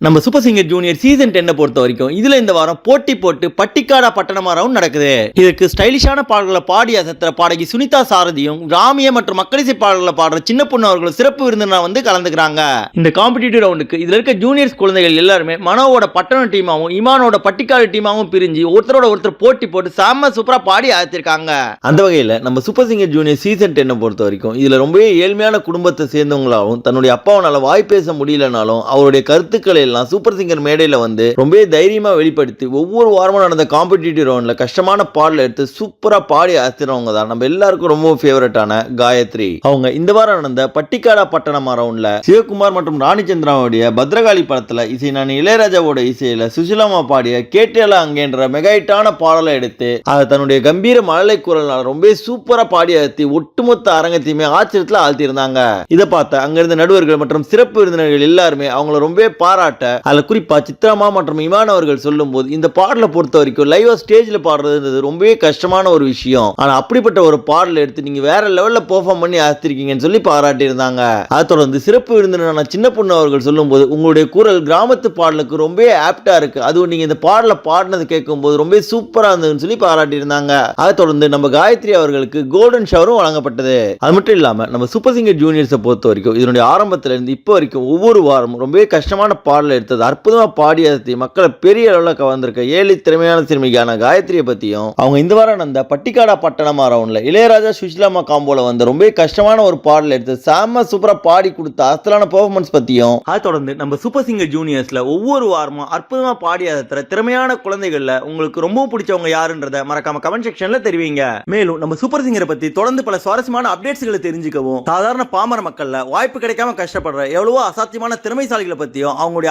நம்ம super singer junior season டென்னை பொறுத்த வரைக்கும் இதுல இந்த வாரம் போட்டி போட்டு பட்டிக்காடா பட்டணமா ரவுண்ட் நடக்குது. இதுக்கு ஸ்டைலிஷான பாடல்களை பாடி அசத்துற பாடகி சுனிதா சாரதியும் ராமிய மற்றும் மக்களிசை பாடல்களை பாடுற சின்ன பொண்ணு அவர்களும் சிறப்பு விருந்தினர் வந்து கலந்துக்கிறாங்க. இந்த காம்படிட்டிவ் ரவுண்டுக்கு இதுல இருக்க ஜூனியர்ஸ் குழந்தைகள் எல்லாருமே மனோவோட பட்டணம் டீமாவும் இமானோட பட்டிக்காடு டீமாவும் பிரிஞ்சு ஒருத்தரோட ஒருத்தர் போட்டி போட்டு செம்ம சூப்பரா பாடி அழைத்திருக்காங்க அந்த வகையில நம்ம சூப்பர் சிங்கர் ஜூனியர் சீசன் டென்னை பொறுத்த வரைக்கும் இதுல ரொம்பவே ஏழ்மையான குடும்பத்தை சேர்ந்தவங்களாலும் தன்னுடைய அப்பாவனால வாய் பேச முடியலனாலும் அவருடைய கருத்துக்களை எல்லாம் சூப்பர் சிங்கர் மேடையில வந்து ரொம்பவே தைரியமா வெளிப்படுத்தி ஒவ்வொரு வாரமும் நடந்த காம்படிட்டிவ் ரவுண்டில் கஷ்டமான பாடல எடுத்து சூப்பரா பாடி அசத்துறவங்க தான். நம்ம எல்லாருக்கும் ரொம்ப ஃபேவரட்டான காயத்ரி. அவங்க இந்த வாரம் நடந்த பட்டிக்காடா பட்டணமா ரவுண்டில் சிவகுமார் மற்றும் ராணிச்சந்திராவுடைய பத்ரகாளி படத்துல இசை நான் இளையராஜாவோட இசையில சுசிலாமா பாடிய கேட்டேலா அங்கேன்ற மெகாயிட்டான பாடலை எடுத்து அதை தன்னுடைய கம்பீர மழலை குரலால் ரொம்ப சூப்பரா பாடி அழுத்தி ஒட்டுமொத்த அரங்கத்தையுமே ஆச்சரியத்துல ஆழ்த்தியிருந்தாங்க. இதை பார்த்த அங்கிருந்த நடுவர்கள் மற்றும் சிறப்பு விருந்தினர்கள் எல்லாருமே அவங்கள ரொம்பவே பாராட்டி அதுல குறிப்பா சித்ராமா மற்றும் இமான் அவர்கள் சொல்லும்போது இந்த பாடலை பொறுத்த வரைக்கும் லைவாக ஸ்டேஜ்ல பாடுறதுன்றது ரொம்பவே கஷ்டமான ஒரு விஷயம். ஆனால் அப்படிப்பட்ட ஒரு பாடலை எடுத்து நீங்க வேற லெவலில் பெர்ஃபார்ம் பண்ணி ஆஸ்திருக்கீங்கன்னு சொல்லி பாராட்டியிருந்தாங்க. அதை தொடர்ந்து சிறப்பு விருந்தினரான சின்ன பொண்ணு அவர்கள் சொல்லும்போது உங்களுடைய குரல் கிராமத்து பாடலுக்கு ரொம்பவே ஆப்டா இருக்கு. அதுவும் நீங்க இந்த பாடலை பாடினது கேட்கும்போது ரொம்ப சூப்பராக இருந்ததுன்னு சொல்லி பாராட்டியிருந்தாங்க. அதை தொடர்ந்து நம்ம காயத்ரி அவர்களுக்கு கோல்டன் ஷவரும் வழங்கப்பட்டது. அது மட்டும் இல்லாம நம்ம சூப்பர் சிங்கர் ஜூனியர்ஸை பொறுத்த வரைக்கும் இதனுடைய ஆரம்பத்திலிருந்து இப்போ வரைக்கும் ஒவ்வொரு வாரமும் ரொம்பவே கஷ்டமான பாடல் எடுத்தது அற்புதமா பாடி அதை மக்களை பெரிய அளவில் கவர்ந்திருக்க ஏழி திறமையான சிறுமிக்கான காயத்ரியை பற்றியும் அவங்க இந்த வாரம் நடந்த பட்டிக்காடா பட்டணமா ரவுண்டில் இளையராஜா சுஷிலாமா காம்போல வந்த ரொம்ப கஷ்டமான ஒரு பாடல் எடுத்து செம்ம சூப்பராக பாடி கொடுத்த அசலான பெர்ஃபார்மன்ஸ் பற்றியும் அதை தொடர்ந்து நம்ம சூப்பர் சிங்கர் ஜூனியர்ஸில் ஒவ்வொரு வாரமும் அற்புதமா பாடி அதை திறமையான குழந்தைகளில் உங்களுக்கு ரொம்ப பிடிச்சவங்க யாருன்றத மறக்காம கமெண்ட் செக்ஷன்ல தெரிவிங்க. மேலும் நம்ம சூப்பர் சிங்கரை பத்தி தொடர்ந்து பல சுவாரஸ்யமான அப்டேட்ஸ்களை தெரிஞ்சுக்கவும் சாதாரண பாமர மக்கள்ல வாய்ப்பு கிடைக்காம கஷ்டப்படுற எவ்வளவோ அசாத்தியமான திறமைசாலிகளை பத்தியும் அவங்களுடைய